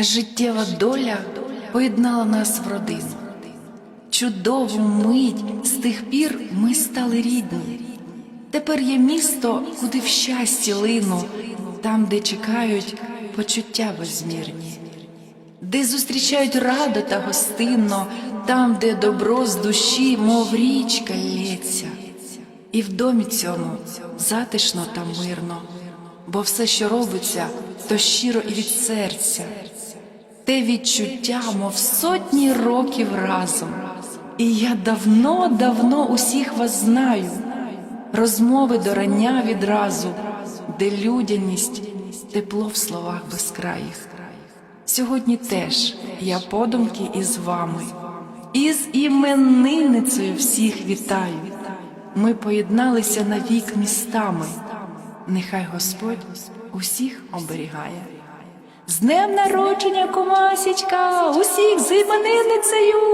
Життєва доля поєднала нас в родину. Чудову мить з тих пір ми стали рідні. Тепер є місто, куди в щасті лину, там, де чекають почуття безмірні, де зустрічають радо та гостинно, там, де добро з душі, мов річка лється. І в домі цьому затишно та мирно, бо все, що робиться, то щиро і від серця. Те відчуття, мов сотні років разом. І я давно-давно усіх вас знаю, розмови до рання відразу, де людяність, тепло в словах безкраїх. Сьогодні теж я подумки із вами, із іменинницею всіх вітаю. Ми поєдналися навік містами. Нехай Господь усіх оберігає. З днем народження, комасічка, усіх з іменинницею!